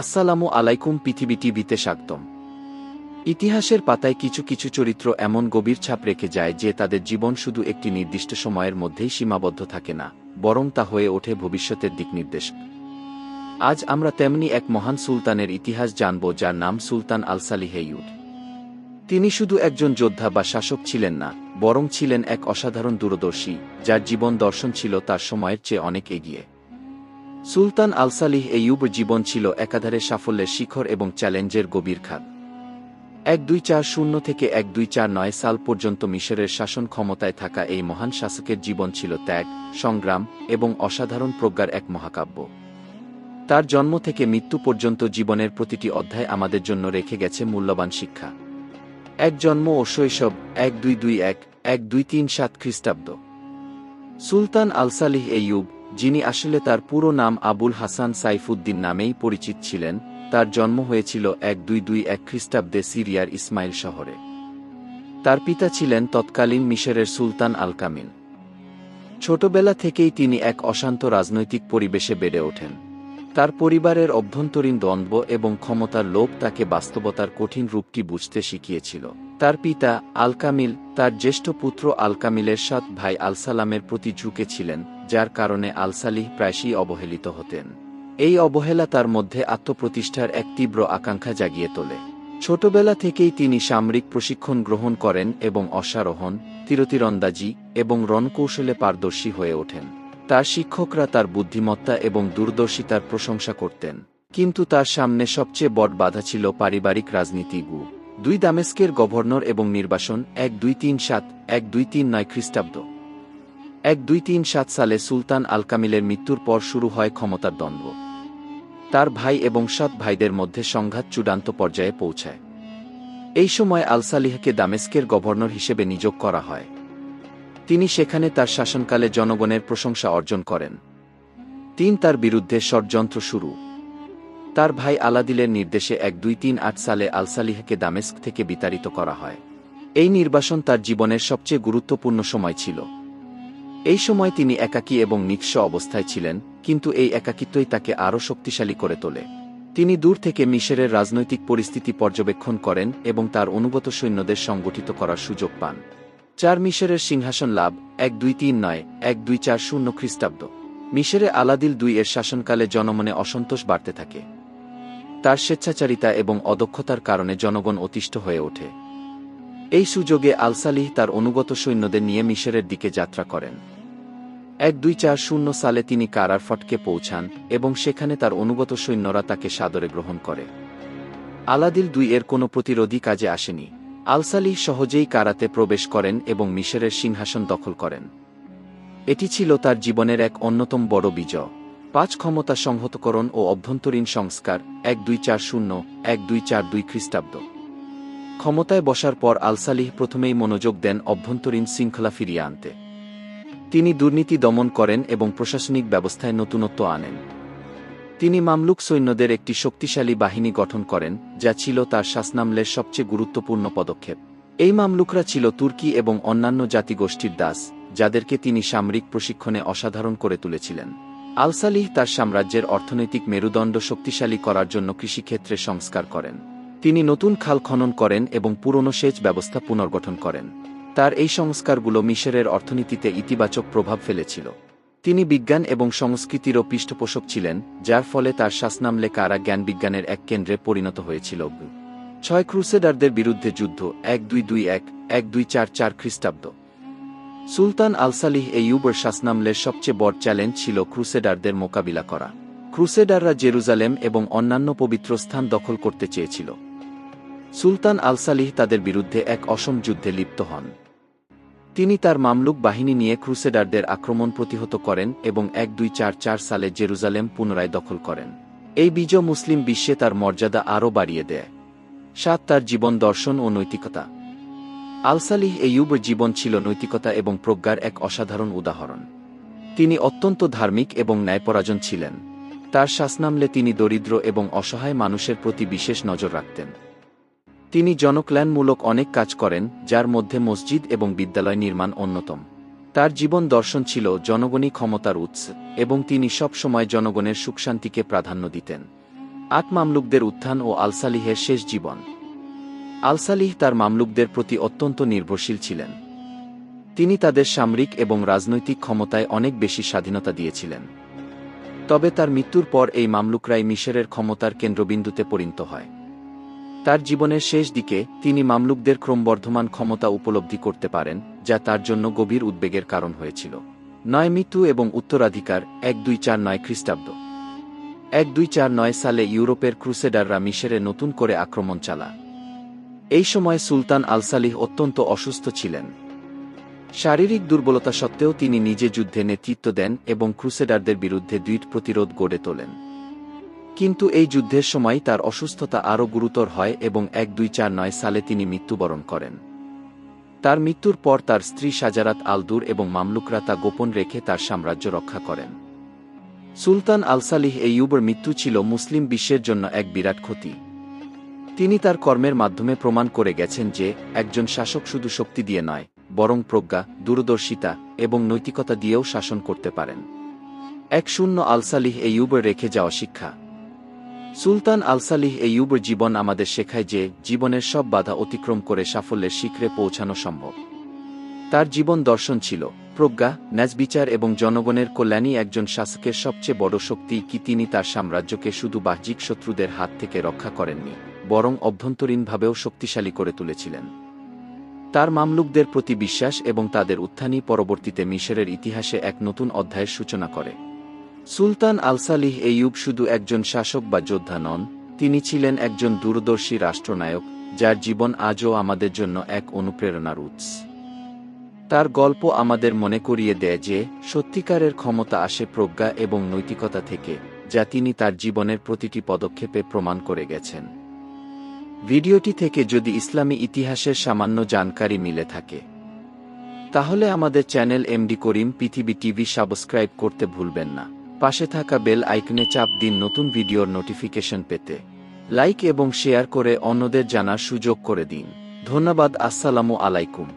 আসসালামু আলাইকুম পৃথিবী টিভিতে স্বাগতম। ইতিহাসের পাতায় কিছু কিছু চরিত্র এমন গভীর ছাপ রেখে যায় যে তাদের জীবন শুধু একটি নির্দিষ্ট সময়ের মধ্যেই সীমাবদ্ধ থাকে না, বরং তা হয়ে ওঠে ভবিষ্যতের দিক নির্দেশ আজ আমরা তেমনি এক মহান সুলতানের ইতিহাস জানব যার নাম সুলতান আলসালিহেইউড তিনি শুধু একজন যোদ্ধা বা শাসক ছিলেন না, বরং ছিলেন এক অসাধারণ দূরদর্শী, যার জীবন দর্শন ছিল তার সময়ের চেয়ে অনেক এগিয়ে। সুলতান আলসালিহ এয়ুব জীবন ছিল একাধারে সাফল্যের শিখর এবং চ্যালেঞ্জের গভীর খাত। এক দুই চার শূন্য থেকে এক দুই চার নয় সাল পর্যন্ত মিশরের শাসন ক্ষমতায় থাকা এই মহান শাসকের জীবন ছিল ত্যাগ, সংগ্রাম এবং অসাধারণ প্রজ্ঞার এক মহাকাব্য। তার জন্ম থেকে মৃত্যু পর্যন্ত জীবনের প্রতিটি অধ্যায় আমাদের জন্য রেখে গেছে মূল্যবান শিক্ষা। এক জন্ম ও শৈশব, এক দুই দুই এক এক দুই তিন সাত খ্রিস্টাব্দ। সুলতান আলসালিহ এয়ুব যিনি আসলে তার পুরো নাম আবুল হাসান সাইফুদ্দিন নামেই পরিচিত ছিলেন, তার জন্ম হয়েছিল এক দুই দুই এক খ্রিস্টাব্দে সিরিয়ার ইসমাইল শহরে। তার পিতা ছিলেন তৎকালীন মিশরের সুলতান আল কামিল ছোটবেলা থেকেই তিনি এক অশান্ত রাজনৈতিক পরিবেশে বেড়ে ওঠেন। তার পরিবারের অভ্যন্তরীণ দ্বন্দ্ব এবং ক্ষমতার লোভ তাকে বাস্তবতার কঠিন রূপটি বুঝতে শিখিয়েছিল। তার পিতা আলকামিল, তার জ্যেষ্ঠ পুত্র আলকামিলের সাত ভাই আলসালামের প্রতি ঝুঁকে ছিলেন যার কারণে আলসালিহ প্রায়শই অবহেলিত হতেন। এই অবহেলা তার মধ্যে আত্মপ্রতিষ্ঠার এক তীব্র আকাঙ্ক্ষা জাগিয়ে তোলে। ছোটবেলা থেকেই তিনি সামরিক প্রশিক্ষণ গ্রহণ করেন এবং অশ্বারোহণ, তীরতীরন্দাজি এবং রণকৌশলে পারদর্শী হয়ে ওঠেন। তার শিক্ষকরা তার বুদ্ধিমত্তা এবং দূরদর্শিতার প্রশংসা করতেন। কিন্তু তার সামনে সবচেয়ে বড় বাধা ছিল পারিবারিক রাজনীতি গু দুই দামেস্কের গভর্নর এবং নির্বাসন এক দুই তিন সাত, এক দুই তিন নয় খ্রিস্টাব্দ। এক দুই তিন সাত সালে সুলতান আলকামিলের মৃত্যুর পর শুরু হয় ক্ষমতার দ্বন্দ্ব। তার ভাই এবং সাত ভাইদের মধ্যে সংঘাত চূড়ান্ত পর্যায়ে পৌঁছায়। এই সময় আলসালিহকে দামেস্কের গভর্নর হিসেবে নিয়োগ করা হয়। তিনি সেখানে তার শাসনকালে জনগণের প্রশংসা অর্জন করেন। তিন তার বিরুদ্ধে ষড়যন্ত্র শুরু। তার ভাই আলাদিলের নির্দেশে এক দুই তিন আট সালে আলসালিহকে দামেস্ক থেকে বিতাড়িত করা হয়। এই নির্বাসন তার জীবনের সবচেয়ে গুরুত্বপূর্ণ সময় ছিল। এই সময় তিনি একাকী এবং নিঃস্ব অবস্থায় ছিলেন, কিন্তু এই একাকিত্বই তাকে আরও শক্তিশালী করে তোলে। তিনি দূর থেকে মিশরের রাজনৈতিক পরিস্থিতি পর্যবেক্ষণ করেন এবং তার অনুগত সৈন্যদের সংগঠিত করার সুযোগ পান। চার মিশরের সিংহাসন লাভ, এক দুই তিন নয়, এক দুই চার শূন্য খ্রিস্টাব্দ। মিশরে আলাদিল দুই এর শাসনকালে জনমনে অসন্তোষ বাড়তে থাকে। তার স্বেচ্ছাচারিতা এবং অদক্ষতার কারণে জনগণ অতিষ্ঠ হয়ে ওঠে। এই সুযোগে আলসালিহ তার অনুগত সৈন্যদের নিয়ে মিশরের দিকে যাত্রা করেন। এক দুই চার শূন্য সালে তিনি কারার ফটকে পৌঁছান এবং সেখানে তার অনুগত সৈন্যরা তাকে সাদরে গ্রহণ করে। আলাদিল দুই এর কোনো প্রতিরোধী কাজে আসেনি। আলসালিহ সহজেই কারাতে প্রবেশ করেন এবং মিশরের সিংহাসন দখল করেন। এটি ছিল তার জীবনের এক অন্যতম বড় বিজয়। পাঁচ ক্ষমতা সংহতকরণ ও অভ্যন্তরীণ সংস্কার, এক দুই চার শূন্য, এক দুই চার দুই খ্রিস্টাব্দ। ক্ষমতায় বসার পর আলসালিহ প্রথমেই মনোযোগ দেন অভ্যন্তরীণ শৃঙ্খলা ফিরিয়ে আনতে। তিনি দুর্নীতি দমন করেন এবং প্রশাসনিক ব্যবস্থায় নতুনত্ব আনেন। তিনি মামলুক সৈন্যদের একটি শক্তিশালী বাহিনী গঠন করেন, যা ছিল তার শাসনামলের সবচেয়ে গুরুত্বপূর্ণ পদক্ষেপ। এই মামলুকরা ছিল তুর্কি এবং অন্যান্য জাতিগোষ্ঠীর দাস, যাদেরকে তিনি সামরিক প্রশিক্ষণে অসাধারণ করে তুলেছিলেন। আলসালিহ তার সাম্রাজ্যের অর্থনৈতিক মেরুদণ্ড শক্তিশালী করার জন্য কৃষিক্ষেত্রে সংস্কার করেন। তিনি নতুন খাল খনন করেন এবং পুরনো সেচ ব্যবস্থা পুনর্গঠন করেন। তার এই সংস্কারগুলো মিশরের অর্থনীতিতে ইতিবাচক প্রভাব ফেলেছিল। তিনি বিজ্ঞান এবং সংস্কৃতিরও পৃষ্ঠপোষক ছিলেন, যার ফলে তার শাসনামলে কারা জ্ঞান বিজ্ঞানের এক কেন্দ্রে পরিণত হয়েছিল। ছয় ক্রুসেডারদের বিরুদ্ধে যুদ্ধ, এক দুই দুই এক এক দুই চার চার খ্রিস্টাব্দ। সুলতান আলসালিহ এই ইউবর শাসনামলের সবচেয়ে বড় চ্যালেঞ্জ ছিল ক্রুসেডারদের মোকাবিলা করা। ক্রুসেডাররা জেরুজালেম এবং অন্যান্য পবিত্র স্থান দখল করতে চেয়েছিল। সুলতান আলসালিহ তাদের বিরুদ্ধে এক অসম যুদ্ধে লিপ্ত হন। তিনি তার মামলুক বাহিনী নিয়ে ক্রুসেডারদের আক্রমণ প্রতিহত করেন এবং এক দুই চার চার সালে জেরুজালেম পুনরায় দখল করেন। এই বিজয় মুসলিম বিশ্বে তার মর্যাদা আরও বাড়িয়ে দেয়। সাত, তার জীবন দর্শন ও নৈতিকতা। আলসালিহ এয়ুব জীবন ছিল নৈতিকতা এবং প্রজ্ঞার এক অসাধারণ উদাহরণ। তিনি অত্যন্ত ধার্মিক এবং ন্যায়পরাজন ছিলেন। তার শাসনামলে তিনি দরিদ্র এবং অসহায় মানুষের প্রতি বিশেষ নজর রাখতেন। তিনি জনকল্যাণমূলক অনেক কাজ করেন, যার মধ্যে মসজিদ এবং বিদ্যালয় নির্মাণ অন্যতম। তার জীবন দর্শন ছিল জনগণই ক্ষমতার উৎস, এবং তিনি সব সময় জনগণের সুখশান্তিকে প্রাধান্য দিতেন। আট মামলুকদের উত্থান ও আলসালিহের শেষ জীবন। আলসালিহ তার মামলুকদের প্রতি অত্যন্ত নির্ভরশীল ছিলেন। তিনি তাদের সামরিক এবং রাজনৈতিক ক্ষমতায় অনেক বেশি স্বাধীনতা দিয়েছিলেন। তবে তার মৃত্যুর পর এই মামলুকরাই মিশরের ক্ষমতার কেন্দ্রবিন্দুতে পরিণত হয়। তার জীবনের শেষ দিকে তিনি মামলুকদের ক্রমবর্ধমান ক্ষমতা উপলব্ধি করতে পারেন, যা তার জন্য গভীর উদ্বেগের কারণ হয়েছিল। নয় মৃত্যু এবং উত্তরাধিকার, এক দুই চার নয় খ্রিস্টাব্দ। এক দুই চার নয় সালে ইউরোপের ক্রুসেডাররা মিশরে নতুন করে আক্রমণ চালা এই সময় সুলতান আলসালিহ অত্যন্ত অসুস্থ ছিলেন। শারীরিক দুর্বলতা সত্ত্বেও তিনি নিজে যুদ্ধে নেতৃত্ব দেন এবং ক্রুসেডারদের বিরুদ্ধে দ্বীট প্রতিরোধ গড়ে তোলেন। কিন্তু এই যুদ্ধের সময় তার অসুস্থতা আরও গুরুতর হয় এবং এক দুই চার নয় সালে তিনি মৃত্যুবরণ করেন। তার মৃত্যুর পর তার স্ত্রী সাজারাত আলদুর এবং মামলুকরা তা গোপন রেখে তার সাম্রাজ্য রক্ষা করেন। সুলতান আলসালিহ এয়ুবের মৃত্যু ছিল মুসলিম বিশ্বের জন্য এক বিরাট ক্ষতি। তিনি তার কর্মের মাধ্যমে প্রমাণ করে গেছেন যে, একজন শাসক শুধু শক্তি দিয়ে নয়, বরং প্রজ্ঞা, দূরদর্শিতা এবং নৈতিকতা দিয়েও শাসন করতে পারেন। এক শূন্য আলসালিহ এয়ুবের রেখে যাওয়া শিক্ষা। সুলতান আলসালিহ এয়ুবের জীবন আমাদের শেখায় যে, জীবনের সব বাধা অতিক্রম করে সাফল্যের শিখরে পৌঁছানো সম্ভব। তার জীবন দর্শন ছিল, প্রজ্ঞা ন্যাজবিচার এবং জনগণের কল্যাণই একজন শাসকের সবচেয়ে বড় শক্তি কি তিনি তার সাম্রাজ্যকে শুধু বাহ্যিক শত্রুদের হাত থেকে রক্ষা করেননি, বরং অভ্যন্তরীণভাবেও শক্তিশালী করে তুলেছিলেন। তার মামলুকদের প্রতি বিশ্বাস এবং তাদের উত্থানই পরবর্তীতে মিশরের ইতিহাসে এক নতুন অধ্যায়ের সূচনা করে। সুলতান আলসালিহ এয়ুব শুধু একজন শাসক বা যোদ্ধা নন, তিনি ছিলেন একজন দূরদর্শী রাষ্ট্রনায়ক, যার জীবন আজও আমাদের জন্য এক অনুপ্রেরণার উৎস। তার গল্প আমাদের মনে করিয়ে দেয় যে, সত্যিকারের ক্ষমতা আসে প্রজ্ঞা এবং নৈতিকতা থেকে, যা তিনি তার জীবনের প্রতিটি পদক্ষেপে প্রমাণ করে গেছেন। ভিডিওটি থেকে যদি ইসলামী ইতিহাসের সামান্য জানকারি মিলে থাকে, তাহলে আমাদের চ্যানেল এমডি করিম পৃথিবী টিভি সাবস্ক্রাইব করতে ভুলবেন না। পাশে থাকা বেল আইকনে চাপ দিন নতুন ভিডিওর নোটিফিকেশন পেতে। লাইক এবং শেয়ার করে অন্যদের জানার সুযোগ করে দিন। ধন্যবাদ, আসসালামু আলাইকুম।